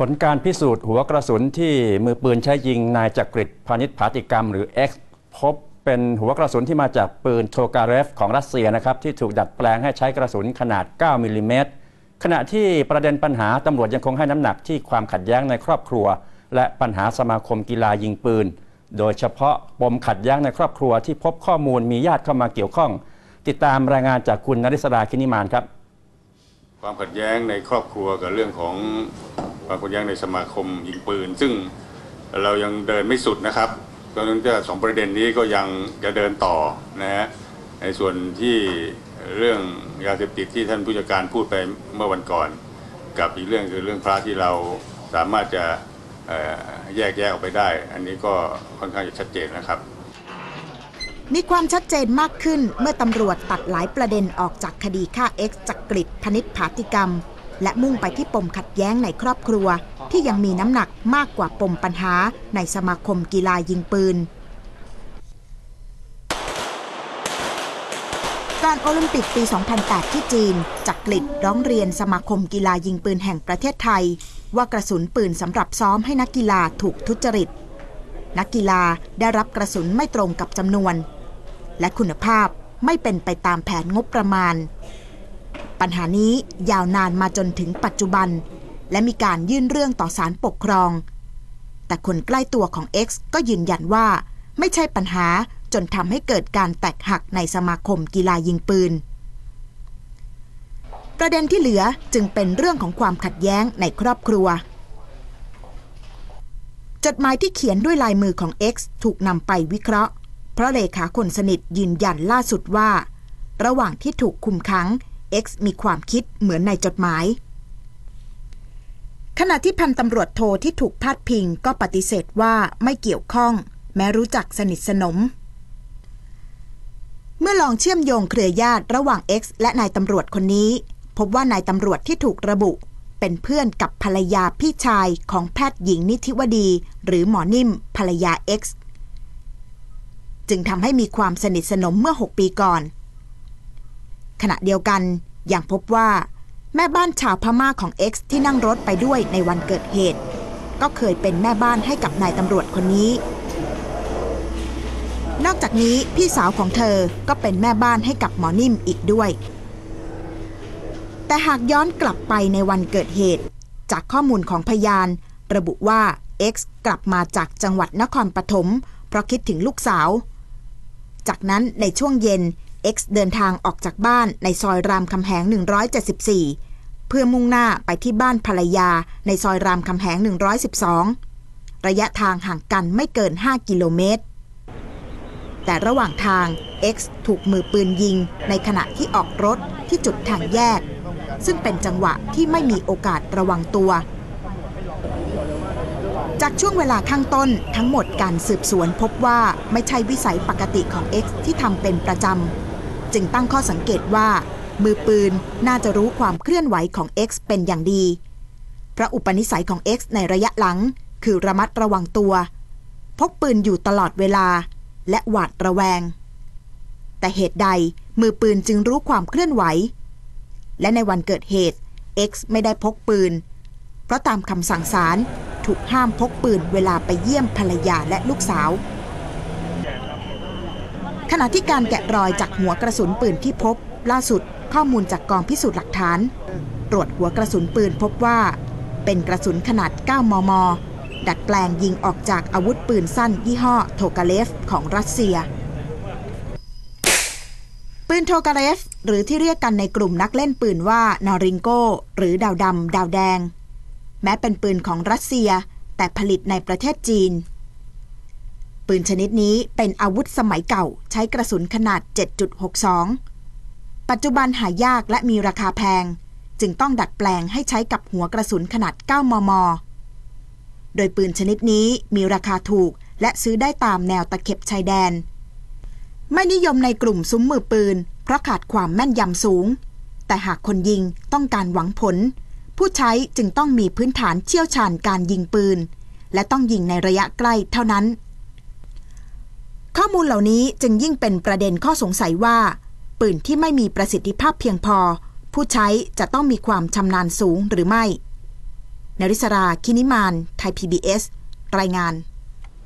ผลการพิสูจน์หัวกระสุนที่มือปืนใช้ยิงนายจักริดพาณิชผาติกรรม หรือ X พบเป็นหัวกระสุนที่มาจากปืนโทการฟของรัสเซียนะครับที่ถูกดัดแปลงให้ใช้กระสุนขนาด 9 มิลลิเมตร ขณะที่ประเด็นปัญหาตำรวจยังคงให้น้ำหนักที่ความขัดแย้งในครอบครัว และปัญหาสมาคมกีฬายิงปืน โดยเฉพาะปมขัดแย้งในครอบครัวที่พบข้อมูลมีญาติเข้ามาเกี่ยวข้อง ติดตามรายงานจากคุณนริศดาคินิมานครับ ความขัดแย้งในครอบครัวกับเรื่องของ ความขัดแย้งในสมาคมยิงปืน ซึ่งเรายังเดินไม่สุดนะครับเพราะฉะนั้นสองประเด็นนี้ก็ยังจะเดินต่อนะฮะในส่วนที่เรื่องยาเสพติดที่ท่านผู้จัดการพูดไปเมื่อวันก่อน กับอีกเรื่องคือเรื่องพระที่เราสามารถจะแยกแยะออกไปได้ อันนี้ก็ค่อนข้างจะชัดเจนนะครับ มีความชัดเจนมากขึ้นเมื่อตำรวจตัดหลายประเด็นออกจากคดีฆ่า X จักกริดพนิษผาติกรรม และมุ่งไปที่ปมขัดแย้งในครอบครัว ที่ยังมีน้ำหนักมากกว่าปมปัญหาในสมาคมกีฬายิงปืน การโอลิมปิกปี 2008 ที่จีน จักกริดร้องเรียนสมาคมกีฬายิงปืนแห่งประเทศไทย ว่ากระสุนปืนสำหรับซ้อมให้นักกีฬาถูกทุจริต นักกีฬาได้รับกระสุนไม่ตรงกับจำนวน และคุณภาพไม่เป็นไปตามแผนงบประมาณ ปัญหานี้ยาวนานมาจนถึงปัจจุบัน และมีการยื่นเรื่องต่อศาลปกครอง แต่คนใกล้ตัวของ X ก็ยืนยันว่า ไม่ใช่ปัญหาจนทำให้เกิดการแตกหักในสมาคมกีฬายิงปืน ประเด็นที่เหลือจึงเป็นเรื่องของความขัดแย้งในครอบครัว จดหมายที่เขียนด้วยลายมือของ X ถูกนำไปวิเคราะห์ เพราะเลขาคนสนิทยืนยันล่าสุดว่า ระหว่างที่ถูกคุมขัง X มีความคิดเหมือนในจดหมาย ขณะที่พันตำรวจโทที่ถูกพาดพิงก็ปฏิเสธว่าไม่เกี่ยวข้อง แม้รู้จักสนิทสนม เมื่อลองเชื่อมโยงเครือญาติระหว่าง X และนายตำรวจคนนี้ พบว่านายตำรวจที่ถูกระบุเป็นเพื่อนกับภรรยาพี่ชายของแพทย์หญิงนิธิวดี หรือหมอนิ่มภรรยา X จึงทำให้มีความสนิทสนมเมื่อ 6 ปีก่อน ขณะเดียวกัน ยังพบว่าแม่บ้านชาวพม่าของ X ที่นั่งรถไปด้วยในวันเกิดเหตุ ก็เคยเป็นแม่บ้านให้กับนายตำรวจคนนี้ นอกจากนี้พี่สาวของเธอก็เป็นแม่บ้านให้กับหมอนิ่มอีกด้วย แต่หากย้อนกลับไปในวันเกิดเหตุ จากข้อมูลของพยาน ระบุว่า X กลับมาจากจังหวัดนครปฐมเพราะคิดถึงลูกสาว จากนั้นในช่วงเย็น X เดินทางออกจากบ้านในซอยรามคำแหง 174 เพื่อมุ่งหน้าไปที่บ้านภรรยาในซอยรามคำแหง 112 ระยะทางห่างกันไม่เกิน 5 กิโลเมตร แต่ระหว่างทาง X ถูกมือปืนยิง ในขณะที่ออกรถที่จุดทางแยก ซึ่งเป็นจังหวะที่ไม่มีโอกาสระวังตัว จากช่วงเวลาข้างต้นทั้งหมดการสืบสวนพบว่าไม่ใช่วิสัยปกติของ X ที่ทำเป็นประจำ จึงตั้งข้อสังเกตว่า มือปืนน่าจะรู้ความเคลื่อนไหวของ X เป็นอย่างดีเพราะอุปนิสัยของ X ในระยะหลัง คือระมัดระวังตัว พกปืนอยู่ตลอดเวลา และหวาดระแวง แต่เหตุใดมือปืนจึงรู้ความเคลื่อนไหว และในวันเกิดเหตุ X ไม่ได้พกปืน เพราะตามคำสั่งศาลถูกห้ามพกปืนเวลาไปเยี่ยมภรรยาและลูกสาว ขณะที่การแกะรอยจากหัวกระสุนปืนที่พบ ล่าสุดข้อมูลจากกองพิสูจน์หลักฐาน ตรวจหัวกระสุนปืนพบว่า เป็นกระสุนขนาด 9 มม ดัดแปลงยิงออกจากอาวุธปืนสั้นยี่ห้อโทกาเลฟของรัสเซีย ปืนโทกาเลฟ หรือที่เรียกกันในกลุ่มนักเล่นปืนว่านอริงโกหรือดาวดำดาวแดง แม้เป็นปืนของรัสเซีย แต่ผลิตในประเทศจีน ปืนชนิดนี้เป็นอาวุธสมัยเก่าใช้กระสุนขนาด 7.62 ปัจจุบันหายากและมีราคาแพง จึงต้องดัดแปลงให้ใช้กับหัวกระสุนขนาด 9 มม โดยปืนชนิดนี้มีราคาถูกและซื้อได้ตามแนวตะเข็บชายแดน ไม่นิยมในกลุ่มซุ้มมือปืน เพราะขาดความแม่นยำสูง แต่หากคนยิงต้องการหวังผล ผู้ใช้จึงต้องมีพื้นฐานเชี่ยวชาญการยิงปืน และต้องยิงในระยะใกล้เท่านั้น ข้อมูลเหล่านี้จึงยิ่งเป็นประเด็นข้อสงสัยว่า ปืนที่ไม่มีประสิทธิภาพเพียงพอ ผู้ใช้จะต้องมีความชำนาญสูงหรือไม่นริศรา คินิมาน ไทย PBS รายงาน